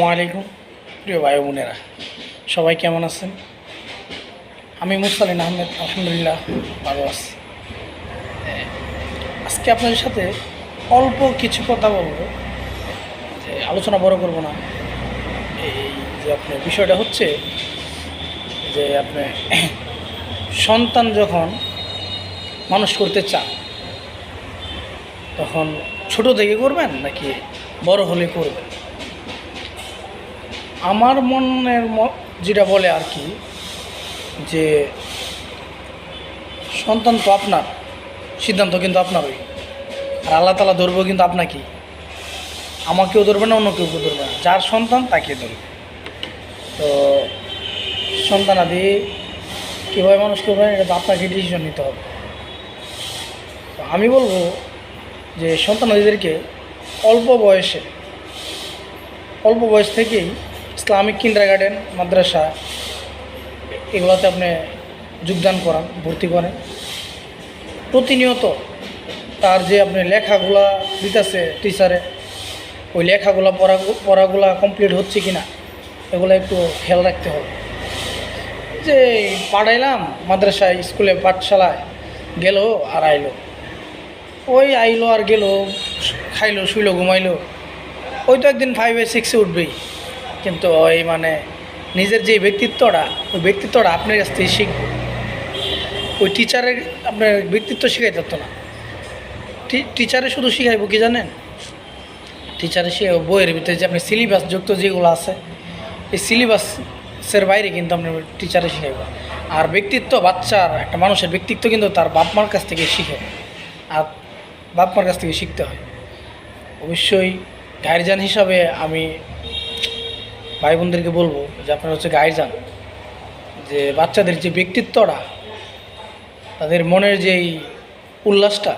আলাইকুম। প্রিয় ভাই বোনেরা সবাই কেমন আছেন? আমি মুরসালিন আহমেদ আলহামদুলিল্লাহ ভালো আছি। এ, আজকে আপনাদের সাথে অল্প কিছু কথা বলব। যে আলোচনা বড় করব না। এই যে আপনার বিষয়টা হচ্ছে যে আপনি সন্তান যখন মানুষ করতে চান তখন ছোট থেকে করবেন নাকি বড় হলে করবেন? আমার মনের যেটা বলে আর কি, যে সন্তান তো আপনার, সিদ্ধান্ত কিন্তু আপনারই। আর আল্লাহ তালা ধরবো কিন্তু আপনাকেই। আমাকেও ধরবে না অন্য কেউ ধরবে না। যার সন্তান তাকে ধরবে। তো সন্তান আদি, কীভাবে মানুষ করবেন এটা তো আপনাকে ডিসিশন নিতে হবে। তো আমি বলব যে সন্তান সন্তানাদিদেরকে অল্প বয়সে, অল্প বয়স থেকেই ইসলামিক কিন্ডার গার্ডেন মাদ্রাসা, এগুলোতে আপনি যোগদান করান, ভর্তি করেন। প্রতিনিয়ত তার যে আপনি লেখাগুলা দিতেছে টিচারে ওই লেখাগুলা পড়া, পড়াগুলা কমপ্লিট হচ্ছে কি না এগুলো একটু খেয়াল রাখতে হবে। যে পাঠাইলাম মাদ্রাসায় স্কুলে পাঠশালায়, গেল আর আইলো। ওই আইলো আর গেল, খাইলো, শুইলো, ঘুমাইলো। ওই তো একদিন ফাইভে সিক্সে উঠবেই। কিন্তু ওই মানে নিজের যে ব্যক্তিত্বটা, ওই ব্যক্তিত্বটা আপনার কাছ থেকে শিখবে। ওই টিচারের আপনার ব্যক্তিত্ব শেখাই থাকতো না। টিচারে শুধু শিখাইব কি জানেন? টিচারে শিখাইব বইয়ের ভিতরে যে আপনি সিলেবাস যুক্ত যেগুলো আছে, এই সিলেবাসের বাইরে কিন্তু আপনার টিচারে শিখাইব। আর ব্যক্তিত্ব বাচ্চার, একটা মানুষের ব্যক্তিত্ব কিন্তু তার বাপ মার কাছ থেকে শিখে। আর বাপ মার কাছ থেকে শিখতে হয়। অবশ্যই গার্জিয়ান হিসাবে আমি ভাই বোনদেরকে বলব যে আপনারা হচ্ছে গার্জিয়ান যে বাচ্চাদের যে ব্যক্তিত্বটা, তাদের মনের যেই উল্লাসটা,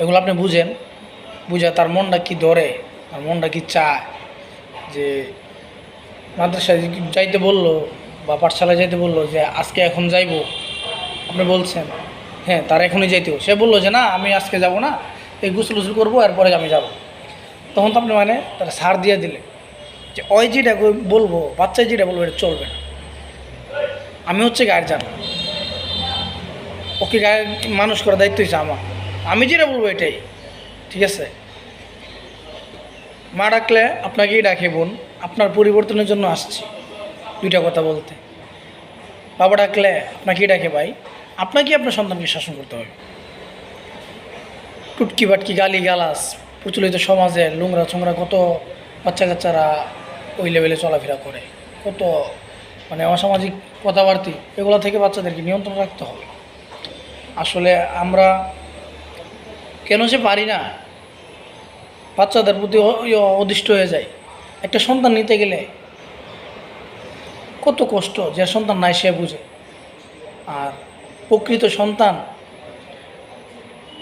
এগুলো আপনি বুঝেন। বুঝে তার মনটা কি ধরে, তার মনটা কি চায়। যে মাদ্রাসায় যাইতে বলল বা পাঠশালায় যাইতে বলল যে, আজকে এখন যাইবো। আপনি বলছেন হ্যাঁ তার এখনই যাইতেও সে বলল যে, না, আমি আজকে যাব না, এই গুসল উসুল করব, এরপরে আমি যাব। তখন তো আপনি মানে তারা সার দিয়ে দিলে যে ওই যেটা বলব বাচ্চায় যেটা বলব এটা চলবে না। আমি হচ্ছে গার্জান ওকে মানুষ করার দায়িত্ব হচ্ছে আমার। আমি যেটা বলব এটাই, ঠিক আছে? মা ডাকলে আপনাকেই ডাকে বোন, আপনার পরিবর্তনের জন্য আসছি, দুইটা কথা বলতে। বাবা ডাকলে আপনাকেই ডাকে ভাই, আপনাকেই আপনার সন্তানকে শাসন করতে হবে। টুটকি বাটকি গালি গালাস প্রচলিত সমাজে লুংরা চুংরা কত বাচ্চা কাচ্চারা ওই লেভেলে চলাফেরা করে। কত মানে অসামাজিক কথাবার্তি, এগুলো থেকে বাচ্চাদেরকে নিয়ন্ত্রণ রাখতে হবে। আসলে আমরা কেন যে পারি না, বাচ্চাদের প্রতি ইয়ে অদিষ্ট হয়ে যায় একটা সন্তান নিতে গেলে কত কষ্ট যে সন্তান নাই সে বুঝে। আর প্রকৃত সন্তান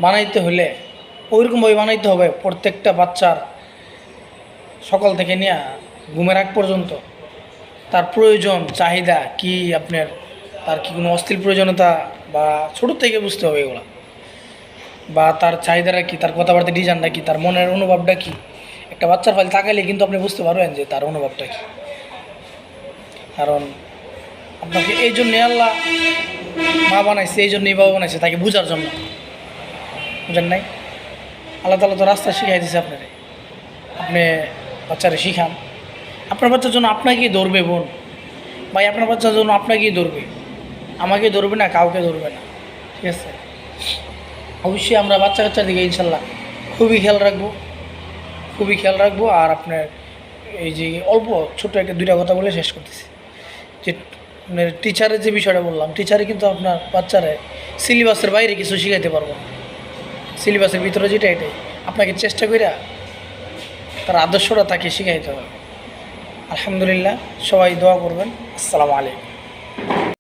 বানাইতে হলে ওইরকমভাবে বানাইতে হবে প্রত্যেকটা বাচ্চার সকাল থেকে নিয়ে ঘুমের আগ পর্যন্ত। তার প্রয়োজন, চাহিদা কি আপনার? তার কি কোনো অস্থির প্রয়োজনীয়তা বা ছোটো থেকে বুঝতে হবে এগুলো? বা তার চাহিদাটা কি? তার কথাবার্তা ডিজাইনটা কি? তার মনের অনুভবটা কি? একটা বাচ্চার ফাইল তাকাইলে কিন্তু আপনি বুঝতে পারবেন যে তার অনুভবটা কি। কারণ আপনাকে এই জন্যে আল্লাহ মা বানাইছে, এই জন্যই বাবা বানাইছে, তাকে বোঝার জন্য। বুঝেন নাই? আল্লাহ তালা তো রাস্তা শিখাই দিছে আপনারে। আপনি বাচ্চারা শিখান। আপনার বাচ্চার জন্য আপনাকেই ধরবে বোন। ভাই, আপনার বাচ্চার জন্য আপনাকেই ধরবে। আমাকে ধরবে না, কাউকে ধরবে না। ঠিক আছে? অবশ্যই আমরা বাচ্চা কাচ্চার দিকে ইনশাল্লাহ খুবই খেয়াল রাখব। খুবই খেয়াল রাখব আর আপনার এই যে অল্প ছোট্ট একটা দুইটা কথা বলে শেষ করতেছি। যে আপনার টিচারের যে বিষয়টা বললাম টিচারে কিন্তু আপনার বাচ্চারা সিলেবাসের বাইরে কিছু শিখাইতে পারব সিলেবাসের ভিতরে যেটা এটাই। আপনাকে চেষ্টা করে তার আদর্শটা তাকে শিখাইতে হবে। আলহামদুলিল্লাহ সবাই দোয়া করবেন। আসসালামু আলাইকুম।